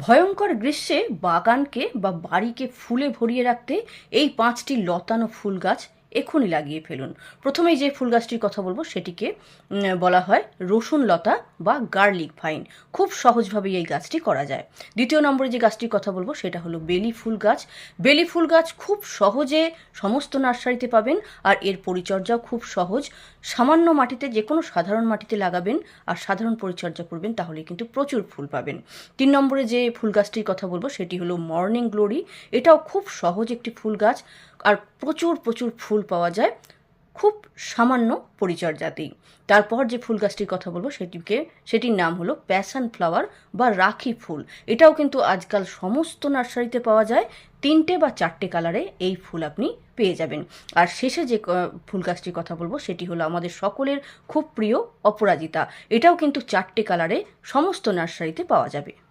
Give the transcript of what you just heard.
ভয়ঙ্কর গ্রীষ্মে বাগানকে বা বাড়িকে ফুলে ভরিয়ে রাখতে এই পাঁচটি লতানো ফুল গাছ এক্ষুনি লাগিয়ে ফেলুন। প্রথমেই যে ফুল গাছটির কথা বলব, সেটিকে বলা হয় রসুন লতা বা গার্লিক ভাইন খুব সহজভাবেই এই গাছটি করা যায়। দ্বিতীয় নম্বরে যে গাছটির কথা বলব, সেটা হলো বেলি ফুল গাছ। বেলি ফুল গাছ খুব সহজে সমস্ত নার্সারিতে পাবেন আর এর পরিচর্যাও খুব সহজ। সামান্য মাটিতে যে কোনো সাধারণ মাটিতে লাগাবেন আর সাধারণ পরিচর্যা করবেন তাহলে কিন্তু প্রচুর ফুল পাবেন। তিন নম্বরে যে ফুল গাছটির কথা বলব, সেটি হলো মর্নিং গ্লোরি। এটাও খুব সহজ একটি ফুল গাছ। আর প্রচুর প্রচুর ফুল পাওয়া যায়। খুব সামান্য পরিচর্যাতেই তারপর যে ফুল গাছটির কথা বলব, সেটিকে, সেটির নাম হলো প্যাশন ফ্লাওয়ার বা রাখি ফুল। এটাও কিন্তু আজকাল সমস্ত নার্সারিতে পাওয়া যায়। তিনটে বা চারটে কালারে এই ফুল আপনি পেয়ে যাবেন। আর শেষে যে ফুল গাছটির কথা বলব, সেটি হলো আমাদের সকলের খুব প্রিয় অপরাজিতা। এটাও কিন্তু চারটে কালারে সমস্ত নার্সারিতে পাওয়া যাবে।